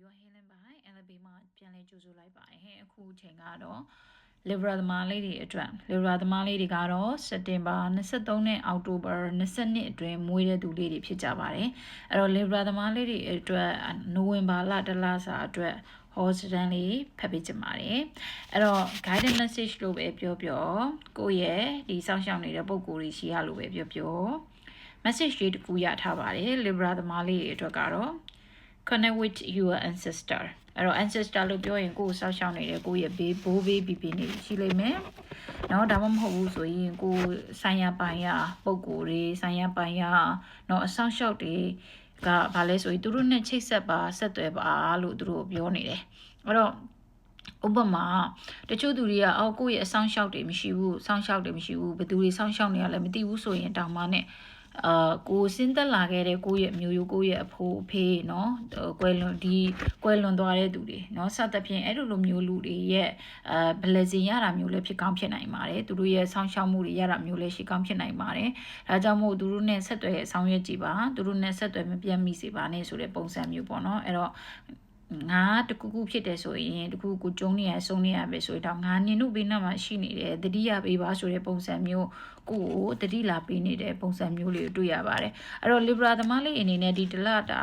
You are Helen by LB မှာပြန်လဲကြိုဆိုလိုက်ပါတယ်ဟဲ့အခုအချိန်ကတော့ Libra သမားလေးတွေအတွက် Libra သမားလေးတွေကတော့စက်တင်ဘာ23နဲ့အောက်တိုဘာ22အတွင်းမွေးတဲ့သူလေးတွေဖြစ်ကြပါတယ်အဲ့တော့ Libra သမားလေးတွေအတွက်နိုဝင်ဘာလတစ်လစာအတွက် hospital လေးဖတ်ပေးချင်ပါတယ်အဲ့တော့ guided message လို့ပဲပြောပြောကိုယ့်ရဲ့ဒီစောင့်ရှောက်နေတဲ့ပုံကိုယ်ကြီးရှိရလို့ပဲပြောပြော message လေးတစ်ခုရထားပါတယ် Libra သမားလေးတွေအတွက်ကတော့ connect with your ancestor အဲ့တော့ ancestor လို့ပြောရင်ကိုယ်ဆောက်ရှောက်နေတဲ့ကိုယ့်ရဲ့ဘေးဘိုးဘေးဘီဘီနေရှိလိမ့်မယ်။နော်ဒါမှမဟုတ်ဘူးဆိုရင်ကိုယ်ဆိုင်ရပိုင်ရပုံကိုယ်တွေဆိုင်ရပိုင်ရနော်အဆောင်ရှောက်တွေကဘာလဲဆိုရင်သူတို့နဲ့ချိတ်ဆက်ပါဆက်သွယ်ပါလို့သူတို့ပြောနေတယ်။အဲ့တော့ဥပမာတချို့သူတွေကအော်ကိုယ့်ရဲ့အဆောင်ရှောက်တွေမရှိဘူးဆောင်းရှောက်တွေမရှိဘူးဘယ်သူတွေဆောင်းရှောက်နေရလဲမသိဘူးဆိုရင်တောင်မှနဲ့ အာကိုဆင်းသက်လာခဲ့တဲ့ကိုရဲ့အမျိုးရိုးကိုရဲ့အဖိုးအဖေနော်ကွယ်လွန်ဒီကွယ်လွန်သွားတဲ့သူတွေနော်စသဖြင့်အဲ့လိုလိုမျိုးလူတွေရဲ့အာ blessing ရတာမျိုးလည်းဖြစ်ကောင်းဖြစ်နိုင်ပါတယ်သူတို့ရဲ့ဆောင်းရှောက်မှုတွေရတာမျိုးလည်းရှိကောင်းဖြစ်နိုင်ပါတယ်ဒါကြောင့်မို့သူတို့နဲ့ဆက်သွယ်ဆောင်ရွက်ကြည့်ပါသူတို့နဲ့ဆက်သွယ်မပြတ်မိစေပါနဲ့ဆိုတဲ့ပုံစံမျိုးပေါ့နော်အဲ့တော့ ငါတကူကူဖြစ်တယ်ဆိုရင်တကူကူကျုံနေရဆုံးနေရပဲဆိုတော့ငါနင်တို့ဘေးနားမှာရှိနေတယ်တတိယပေးပါဆိုတဲ့ပုံစံမျိုးကိုကိုတတိလာပေးနေတဲ့ပုံစံမျိုးလေးကိုတွေ့ရပါတယ်အဲ့တော့ Libra သမားလေးအနေနဲ့ဒီတလတာ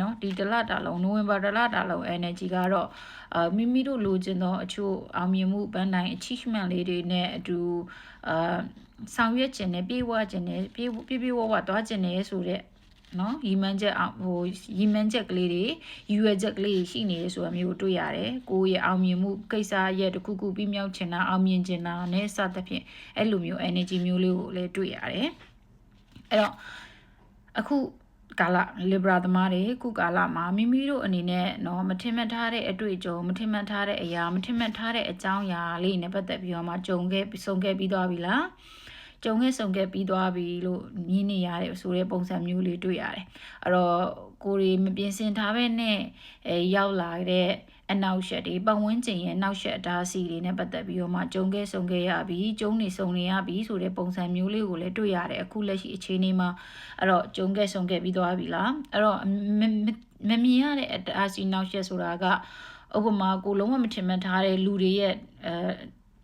နော်ဒီတလတာလုံးနိုဝင်ဘာတလတာလုံး energy ကတော့အာမိမိတို့လိုချင်သောအချို့အောင်မြင်မှုပန်းတိုင်း achievement လေးတွေနဲ့အတူအာဆောင်ရွက်ခြင်းနဲ့ပြေးဝခြင်းနဲ့ပြေးပြေးပြေးဝဝသွားခြင်းနဲ့ဆိုတဲ့ နော်ရီမန်းချက်ဟိုရီမန်းချက်ကလေးတွေယူရွယ်ချက်ကလေးရှိနေတယ်ဆိုတာမျိုးတွေ့ရတယ်ကိုယ့်ရဲ့အောင်မြင်မှုကိစ္စရဲ့တခုခုပြီးမြောက်ချင်တာအောင်မြင်ချင်တာနဲ့စသဖြင့်အဲ့လိုမျိုး energy မျိုးလေးကိုလည်းတွေ့ရတယ်အဲ့တော့အခုကာလ libra သမားတွေခုကာလမှာမိမိတို့အနေနဲ့เนาะမထင်မှတ်ထားတဲ့အတွေ့အကြုံမထင်မှတ်ထားတဲ့အရာမထင်မှတ်ထားတဲ့အကြောင်းအရာလေးနဲ့ပတ်သက်ပြီးတော့မှကြုံခဲ့ဆုံခဲ့ပြီးသွားပြီလား ကြုံခဲ့ဆုံခဲ့ပြီးသွားပြီလို့မြင်နေရတယ်ဆိုတဲ့ပုံစံမျိုးလေးတွေ့ရတယ်အဲ့တော့ကိုရီမပြင်ဆင်ထားပဲနဲ့အဲရောက်လာတဲ့အနောက်ရှက်တွေပတ်ဝန်းကျင်ရဲ့နောက်ရှက်အတားစီတွေနဲ့ပတ်သက်ပြီးတော့မှကြုံခဲ့ဆုံခဲ့ရပြီကြုံနေဆုံနေရပြီဆိုတဲ့ပုံစံမျိုးလေးကိုလည်းတွေ့ရတယ်အခုလက်ရှိအခြေအနေမှာအဲ့တော့ကြုံခဲ့ဆုံခဲ့ပြီးသွားပြီလားအဲ့တော့မမြင်ရတဲ့အတားစီနောက်ရှက်ဆိုတာကဥပမာကိုလုံးဝမထင်မှတ်ထားတဲ့လူတွေရဲ့အဲ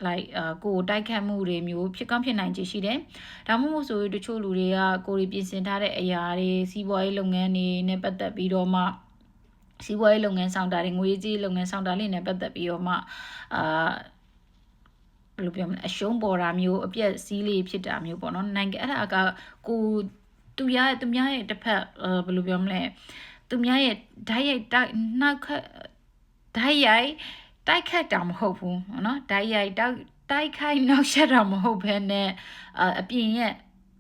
like အာကိုတိုက်ခတ်မှုတွေမျိုးဖြစ်ကောင်းဖြစ်နိုင်ခြေရှိတယ်။ဒါမှမဟုတ်ဆိုတချို့လူတွေကကိုရီပြင်ဆင်ထားတဲ့အရာတွေစီးပွားရေးလုပ်ငန်းတွေနဲ့ပတ်သက်ပြီးတော့မှစီးပွားရေးလုပ်ငန်းဆောင်တာတွေငွေကြေးလုပ်ငန်းဆောင်တာလေးနဲ့ပတ်သက်ပြီးတော့မှအာဘယ်လိုပြောမလဲအရှုံးပေါ်တာမျိုးအပြက်စီးလေးဖြစ်တာမျိုးပေါ့နော်နိုင်ငံအဲ့ဒါကကိုသူရသူများရဲ့တစ်ဖက်ဘယ်လိုပြောမလဲသူများရဲ့ဓာတ်ရိုက်တိုက်နောက်ခက်ဓာတ်ရိုက် တိုက်ခတ်တာမဟုတ်ဘူးเนาะတိုက်ရိုက်တိုက်တိုက်ခိုက်နောက်ဆက်တာမဟုတ်ဘဲနဲ့အပြင်ရဲ့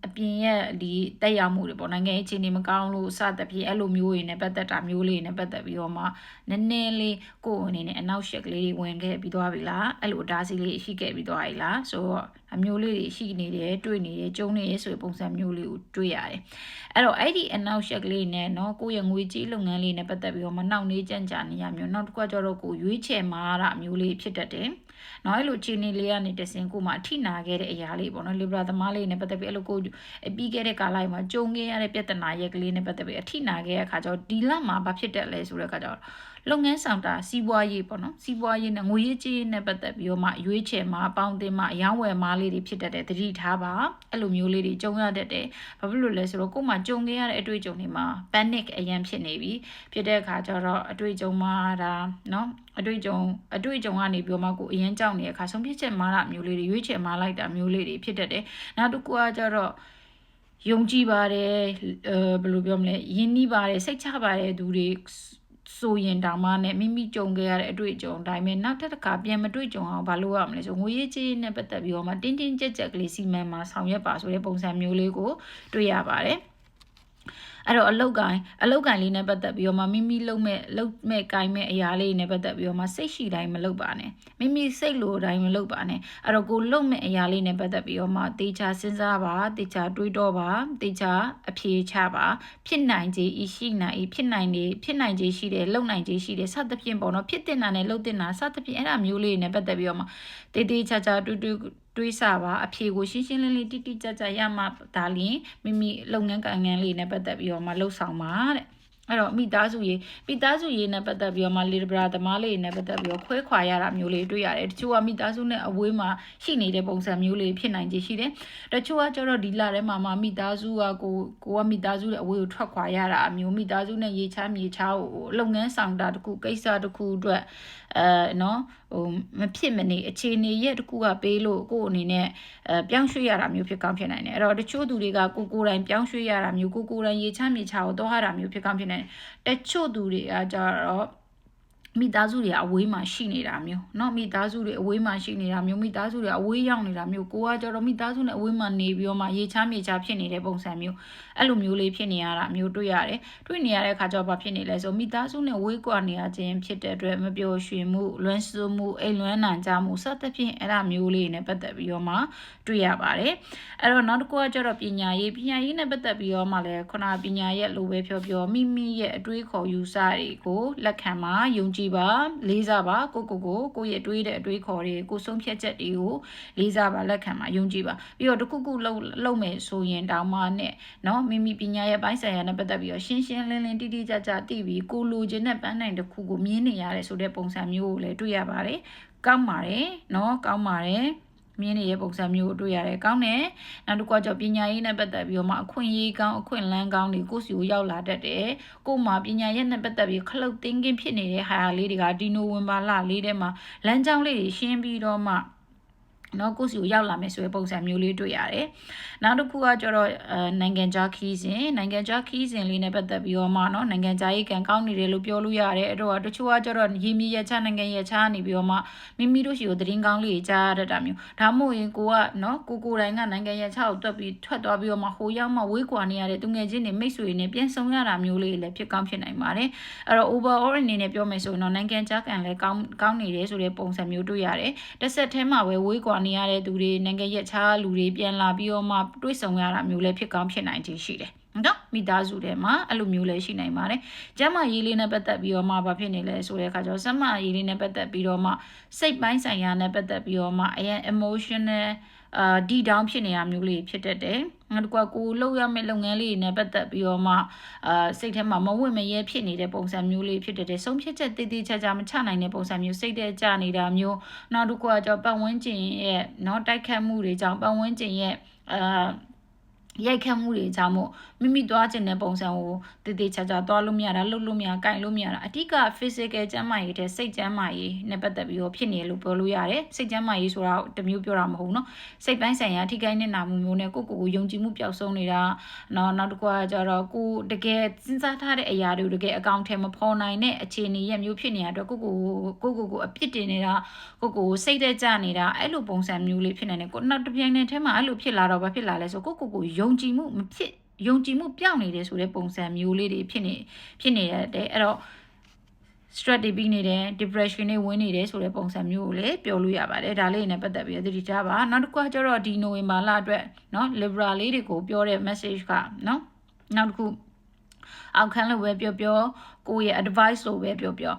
အပြင်ရဲ့ဒီတက်ရောက်မှုတွေပေါ့နိုင်ငံရေးအခြေအနေမကောင်းလို့စသဖြင့်အဲ့လိုမျိုးတွေနဲ့ပတ်သက်တာမျိုးလေးနဲ့ပတ်သက်ပြီးတော့မှနည်းနည်းလေးကိုယ်အနေနဲ့အနောက်ရှက်ကလေးတွေဝင်ခဲ့ပြီးသွားပြီလားအဲ့လိုအတားစီးလေးရှိခဲ့ပြီးသွားပြီလားဆိုတော့အမျိုးလေးတွေရှိနေတယ်တွေ့နေတယ်ကြုံနေရဆိုပုံစံမျိုးလေးကိုတွေ့ရတယ်အဲ့တော့အဲ့ဒီအနောက်ရှက်ကလေးနဲ့เนาะကိုယ့်ရဲ့ငွေကြေးလုပ်ငန်းလေးနဲ့ပတ်သက်ပြီးတော့မှနောက်နေကြံ့ကြာနေရမျိုးနောက်တစ်ခါကျတော့ကိုရွေးချယ်မှာတာမျိုးလေးဖြစ်တတ်တယ် နော်အဲ့လိုခြေနေလေးကနေတစင်ကိုမှအထိနာခဲ့တဲ့အရာလေးပေါ့နော်လီဘရာသမားလေးနဲ့ပတ်သက်ပြီးအဲ့လိုကိုပြီးခဲ့တဲ့ကာလမှာကြုံခဲ့ရတဲ့ပြဿနာရက်ကလေးနဲ့ပတ်သက်ပြီးအထိနာခဲ့ရတဲ့အခါကျတော့ဒီလမှာဘာဖြစ်တက်လဲဆိုတဲ့အခါကျတော့လုပ်ငန်းဆောင်တာစီးပွားရေးပေါ့နော်စီးပွားရေးနဲ့ငွေရေးကြေးနဲ့ပတ်သက်ပြီးတော့မှရွေးချယ်မှာအပေါင်းအသင်းမှာအယောင်းဝယ်မားလေးတွေဖြစ်တတ်တဲ့တတိထားပါအဲ့လိုမျိုးလေးတွေကြုံရတတ်တယ်ဘာဖြစ်လို့လဲဆိုတော့ကို့မှာကြုံခဲ့ရတဲ့အတွေ့အကြုံတွေမှာ panic အရင်ဖြစ်နေပြီဖြစ်တဲ့အခါကျတော့အတွေ့အကြုံမှာဒါနော် အတွေ့အကြုံအတွေ့အကြုံကနေပြီးတော့မှကိုအရင်ကြောက်နေတဲ့အခါဆုံးဖြတ်ချက်မှားတာမျိုးလေးတွေရွေးချယ်မှားလိုက်တာမျိုးလေးတွေဖြစ်တတ်တယ်နောက်တစ်ခုကကျတော့ယုံကြည်ပါတယ်အဲဘယ်လိုပြောမလဲယဉ်နီးပါတယ်စိတ်ချပါတယ်သူတွေဆိုရင်တောင်မှနဲ့မိမိကြုံခဲ့ရတဲ့အတွေ့အကြုံအတိုင်းပဲနောက်တစ်ခါပြန်မတွေ့ကြုံအောင်ဘာလုပ်ရမလဲဆိုငွေရေးကြေးနဲ့ပတ်သက်ပြီးတော့မှတင်းတင်းကြပ်ကြပ်ကလေးစီမံမှာဆောင်ရွက်ပါဆိုတဲ့ပုံစံမျိုးလေးကိုတွေ့ရပါတယ် အဲ့တော့အလုတ်ကိုင်းအလုတ်ကိုင်းလေးနဲ့ပတ်သက်ပြီးတော့မှမိမိလုံမဲ့လုံမဲ့ကိုင်းမဲ့အရာလေးနဲ့ပတ်သက်ပြီးတော့မှစိတ်ရှိတိုင်းမလုပ်ပါနဲ့မိမိစိတ်လိုတိုင်းမလုပ်ပါနဲ့အဲ့တော့ကိုလုံမဲ့အရာလေးနဲ့ပတ်သက်ပြီးတော့မှတေချာစဉ်းစားပါတေချာတွေးတော့ပါတေချာအဖြေချပါဖြစ်နိုင်ခြေဤရှိနိုင်ဤဖြစ်နိုင်နေဖြစ်နိုင်ခြေရှိတယ်လုံနိုင်ခြေရှိတယ်စသဖြင့်ပေါ့နော်ဖြစ်တင်တာနဲ့လုံတင်တာစသဖြင့်အဲ့ဒါမျိုးလေးနဲ့ပတ်သက်ပြီးတော့မှတေတေချာချာတွေးတွေး တွေးဆပါအဖြေကိုရှင်းရှင်းလင်းလင်းတိတိကျကျရမှဒါလျင်မိမိလုပ်ငန်းကိုင်ငန်းလေးနဲ့ပတ်သက်ပြီးတော့မှလှုပ်ဆောင်ပါတဲ့ အဲ့တော့မိသားစုရေးမိသားစုရေးနဲ့ပတ်သက်ပြီးတော့မှလေဗရာသမားလေးနဲ့ပတ်သက်ပြီးတော့ခွဲခွာရတာမျိုးလေးတွေ့ရတယ်တချို့ကမိသားစုနဲ့အဝေးမှာရှိနေတဲ့ပုံစံမျိုးလေးဖြစ်နိုင်ခြေရှိတယ်တချို့ကကျတော့ဒီလထဲမှာမှမိသားစုကကိုကိုကမိသားစုရဲ့အဝေးကိုထွက်ခွာရတာအမျိုးမိသားစုနဲ့ရေချမ်းမြေချားကိုလုပ်ငန်းဆောင်တာတခုကိစ္စတခုအတွက်အဲနော်ဟိုမဖြစ်မနေအခြေအနေရဲ့တခုကပေးလို့ကို့အနေနဲ့အဲပြောင်းရွှေ့ရတာမျိုးဖြစ်ကောင်းဖြစ်နိုင်တယ်အဲ့တော့တချို့သူတွေကကိုကိုယ်တိုင်ပြောင်းရွှေ့ရတာမျိုးကိုကိုယ်တိုင်ရေချမ်းမြေချားကိုတော့ဟာတာမျိုးဖြစ်ကောင်းဖြစ်နိုင်တယ်တချို့သူတွေကကြတော့ မိသားစုတွေအဝေးမှာရှိနေတာမျိုးเนาะမိသားစုတွေအဝေးမှာရှိနေတာမျိုးမိသားစုတွေအဝေးရောက်နေတာမျိုးကိုကကြတော့မိသားစုနဲ့အဝေးမှာနေပြီးတော့မှရေချမ်းမြေချဖြစ်နေတဲ့ပုံစံမျိုးအဲ့လိုမျိုးလေးဖြစ်နေရတာမျိုးတွေ့ရတယ်တွေ့နေရတဲ့အခါကျတော့ဘာဖြစ်နေလဲဆိုမိသားစုနဲ့ဝေးကွာနေရခြင်းဖြစ်တဲ့အတွက်မပျော်ရွှင်မှုလွမ်းဆွမှုအိမ်လွမ်းနိုင်ကြမှုစသဖြင့်အဲ့ဒါမျိုးလေးနဲ့ပတ်သက်ပြီးတော့မှတွေ့ရပါတယ်အဲ့တော့နောက်တစ်ခုကကျတော့ပညာရေးပညာရေးနဲ့ပတ်သက်ပြီးတော့မှလည်းခုနပညာရဲ့လိုပဲပြောပြောမိမိရဲ့အတွေးခေါ်ယူဆတွေကိုလက်ခံပါယုံ ကြည်ပါလေးစားပါကိုကိုကိုကိုရဲ့တွေးတဲ့အတွေးခေါ်တွေကိုဆုံးဖြတ်ချက်တွေကိုလေးစားပါလက်ခံပါယုံကြည်ပါပြီးတော့တခုခုလုံးလုံးမယ်ဆိုရင်တောင်မှနဲ့เนาะမိမိပညာရဲ့ပိုင်းဆိုင်ရာနဲ့ပတ်သက်ပြီးတော့ရှင်းရှင်းလင်းလင်းတိတိကျကျသိပြီးကိုလိုချင်တဲ့ပန်းနိုင်တစ်ခုကိုမြင်နေရတယ်ဆိုတဲ့ပုံစံမျိုးကိုလည်းတွေ့ရပါတယ်ကောင်းပါတယ်เนาะကောင်းပါတယ် မြင်းနေတဲ့ပုံစံမျိုးကိုတွေ့ရတယ်ကောင်းတယ်နောက်တစ်ခုကကြောင့်ပညာရေးနဲ့ပတ်သက်ပြီးတော့မှအခွင့်အရေးကောင်းအခွင့်အလမ်းကောင်းတွေကိုစီကိုရောက်လာတတ်တယ်ကို့မှာပညာရေးနဲ့ပတ်သက်ပြီးခလုတ်တင်းကင်းဖြစ်နေတဲ့ဟာလေးတွေကဒီနိုဝင်ဘာလလေးထဲမှာလမ်းကြောင်းလေးတွေရှင်းပြီးတော့မှ နော်ကိုစီကိုရောက်လာမယ်ဆိုတဲ့ပုံစံမျိုးလေးတွေ့ရတယ်။နောက်တစ်ခုကကျတော့အဲနိုင်ငံခြားခီးစဉ်နိုင်ငံခြားခီးစဉ်လေးနဲ့ပတ်သက်ပြီးတော့မှနော်နိုင်ငံခြားရေးကံကောင်းနေတယ်လို့ပြောလို့ရတယ်။အဲ့တော့တချို့ကကျတော့ရေမြေရချနိုင်ငံရချနေပြီးတော့မှမိမိတို့ရှိကိုသတင်းကောင်းလေးကြားရတတ်တာမျိုး။ဒါမှမဟုတ်ရင်ကိုကနော်ကိုကိုတိုင်းကနိုင်ငံရချကိုတွက်ပြီးထွက်သွားပြီးတော့မှဟိုရောက်မှဝေးကွာနေရတဲ့သူငယ်ချင်းတွေမိတ်ဆွေတွေနဲ့ပြန်ဆုံရတာမျိုးလေးလည်းဖြစ်ကောင်းဖြစ်နိုင်ပါတယ်။အဲ့တော့ overall အနေနဲ့ပြောမယ်ဆိုရင်တော့နိုင်ငံခြားကံလည်းကောင်းကောင်းနေတယ်ဆိုတဲ့ပုံစံမျိုးတွေ့ရတယ်။တစ်ဆက်တည်းမှာပဲဝေးကွာနေရတဲ့သူတွေနိုင်ငံရက်ခြားလူတွေပြန်လာပြီးတော့မှတွေ့ဆုံရတာမျိုးလည်းဖြစ်ကောင်းဖြစ်နိုင်ခြင်းရှိတယ်နော်မိသားစုထဲမှာအဲ့လိုမျိုးလည်းရှိနိုင်ပါတယ်။ကျမရေးလေးနဲ့ပတ်သက်ပြီးတော့မှဘာဖြစ်နေလဲဆိုတဲ့အခါကျတော့စမရေးလေးနဲ့ပတ်သက်ပြီးတော့မှစိတ်ပိုင်းဆိုင်ရာနဲ့ပတ်သက်ပြီးတော့မှအရင် emotional အာဒီဒေါင်းဖြစ်နေတာမျိုးလေးဖြစ်တတ်တယ်။ နောက်တစ်ခုကကိုလှုပ်ရမယ့်လုပ်ငန်းလေးတွေနဲ့ပတ်သက်ပြီးတော့မှအာစိတ်ထဲမှာမဝင့်မရဲဖြစ်နေတဲ့ပုံစံမျိုးလေးဖြစ်တတ်တယ်။ဆုံးဖြတ်ချက်တည်တည်ချာချာမချနိုင်တဲ့ပုံစံမျိုးစိတ်ထဲကြနေတာမျိုးနောက်တစ်ခုကကြောပတ်ဝန်းကျင်ရဲ့เนาะတိုက်ခတ်မှုတွေကြောင့်ပတ်ဝန်းကျင်ရဲ့အာ ရိုက်ခတ်မှုတွေကြောင့်မို့မိမိသွားခြင်းတဲ့ပုံစံကိုတည်တည်ချာချာသွားလို့မရတာလှုပ်လို့မရ၊ကင်လို့မရတာအဓိက physical ကျန်းမာရေးတဲ့စိတ်ကျန်းမာရေးနဲ့ပတ်သက်ပြီးတော့ဖြစ်နေလို့ပြောလို့ရတယ်။စိတ်ကျန်းမာရေးဆိုတာတမျိုးပြောတာမဟုတ်ဘူးနော်။စိတ်ပိုင်းဆိုင်ရာထိခိုက်နေတာမျိုးနဲ့ကိုယ့်ကိုယ်ကိုယုံကြည်မှုပျောက်ဆုံးနေတာ။နောက်နောက်တစ်ခုကကြတော့ကိုတကယ်စဉ်းစားထားတဲ့အရာတွေတကယ်အကောင့်ထဲမပေါ်နိုင်တဲ့အခြေအနေရဲ့မျိုးဖြစ်နေတဲ့အတွက်ကိုယ့်ကိုယ်ကိုကိုယ့်ကိုယ်ကိုအပြစ်တင်နေတာကိုယ့်ကိုယ်ကိုစိတ်သက်ကြနေတာအဲ့လိုပုံစံမျိုးလေးဖြစ်နေတယ်။ကိုနောက်တစ်ပြိုင်နက်ထဲမှာအဲ့လိုဖြစ်လာတော့ဘာဖြစ်လာလဲဆိုကိုယ့်ကိုယ်ကိုယုံကြည်မှုမဖြစ်ယုံကြည်မှုပြောင်းနေတယ်ဆိုတဲ့ပုံစံမျိုးလေးတွေဖြစ်နေဖြစ်နေရတယ်အဲ့တော့ stress တွေပြီးနေတယ် depression တွေဝင်နေတယ်ဆိုတဲ့ပုံစံမျိုးကိုလည်းပြောလို့ရပါတယ်ဒါလေးနဲ့ပတ်သက်ပြီးသတိထားပါနောက်တစ်ခုကကျတော့ဒီနိုဝင်ဘာလအတွက်เนาะ liberal လေးတွေကိုပြောတဲ့ message ကเนาะနောက်တစ်ခုအောက်ခန်းလို့ပဲပြောပြောကိုယ့်ရဲ့ advice လို့ပဲပြောပြော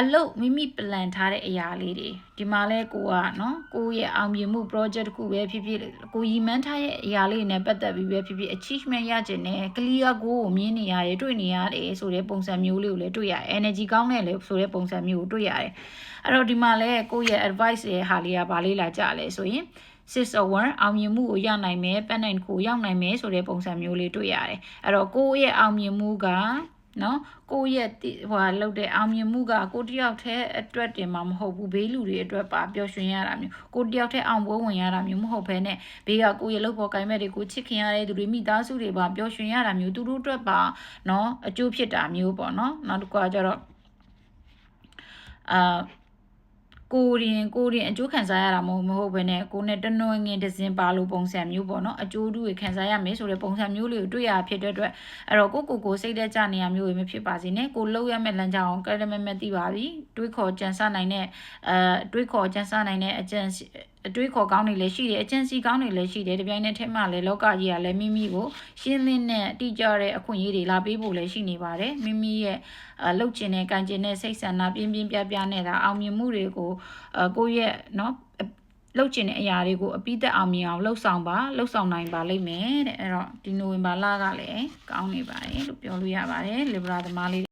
အလုပ်မိမိ plan ထားတဲ့အရာလေးတွေဒီမှာလဲကိုကနော်ကိုရဲ့အောင်မြင်မှု project တခုပဲဖြစ်ဖြစ်ကိုရီမန်းထားရဲ့အရာလေးတွေနဲ့ပတ်သက်ပြီးပဲဖြစ်ဖြစ် achievement ရခြင်းနဲ့ clear goal ကိုမြင်နေရတယ်တွေ့နေရတယ်ဆိုတဲ့ပုံစံမျိုးလေးကိုလည်းတွေ့ရတယ် energy ကောင်းတဲ့လေဆိုတဲ့ပုံစံမျိုးကိုတွေ့ရတယ်အဲ့တော့ဒီမှာလဲကိုရဲ့ advice ရဲ့ဟာလေးကဘာလေးလာကြလဲဆိုရင်6 of 1အောင်မြင်မှုကိုရနိုင်မယ်ပန်းနိုင်ကိုရောက်နိုင်မယ်ဆိုတဲ့ပုံစံမျိုးလေးတွေ့ရတယ်အဲ့တော့ကိုရဲ့အောင်မြင်မှုက နော်ကိုယ့်ရဲ့ဟိုဟာလောက်တဲ့အောင်မြင်မှုကကိုတယောက်တည်းအတွက်တင်မှာမဟုတ်ဘူးဘေးလူတွေအတွက်ပါပျော်ရွှင်ရတာမျိုးကိုတယောက်တည်းအောင်ပွဲဝင်ရတာမျိုးမဟုတ်ဘဲနဲ့ဘေးကကိုယ့်ရဲ့လုပ်ဖို့ကိုင်မဲ့တွေကိုချစ်ခင်ရတဲ့သူတွေမိသားစုတွေပါပျော်ရွှင်ရတာမျိုးသူတို့အတွက်ပါနော်အကျိုးဖြစ်တာမျိုးပေါ့နော်နောက်တစ်ခုကကျတော့အာ ကိုရင်ကိုရင်အကျိုးခံစားရတာမဟုတ်မဟုတ်ဘဲနဲ့ကိုနဲ့တနွယ်ငင်တစင်ပါလို့ပုံစံမျိုးပေါ့နော်အကျိုးတူတွေခံစားရမယ်ဆိုတဲ့ပုံစံမျိုးလေးကိုတွေ့ရဖြစ်တဲ့အတွက်အဲ့တော့ကိုကိုကိုစိတ်သက်ကြနေရမျိုးတွေမဖြစ်ပါစေနဲ့ကိုလှုပ်ရမယ့်လမ်းကြောင်းကရမမသိပါပြီတွေးခေါ်ကြံစနိုင်တဲ့အဲတွေးခေါ်ကြံစနိုင်တဲ့အကျင့် အတွေးခေါ်ကောင်းတွေလည်းရှိတယ်အကျင့်စီကောင်းတွေလည်းရှိတယ်တပြိုင်နက်တည်းမှာလည်းလောကကြီးကလည်းမိမိကိုရှင်းလင်းတဲ့တိကျတဲ့အခွင့်အရေးတွေလာပေးဖို့လည်းရှိနေပါတယ်မိမိရဲ့လှုပ်ကျင်တဲ့ကံကျင်တဲ့စိတ်ဆန္ဒပြင်းပြင်းပြပြနဲ့ဒါအောင်မြင်မှုတွေကိုကိုယ့်ရဲ့เนาะ လှုပ်ကျင်တဲ့အရာတွေကိုအပိသက်အောင်မြင်အောင်လှုပ်ဆောင်ပါလှုပ်ဆောင်နိုင်ပါလိမ့်မယ်တဲ့အဲ့တော့ဒီနိုဝင်ဘာလကလည်းကောင်းနေပါတယ်လို့ပြောလို့ရပါတယ် Libra သမားလေး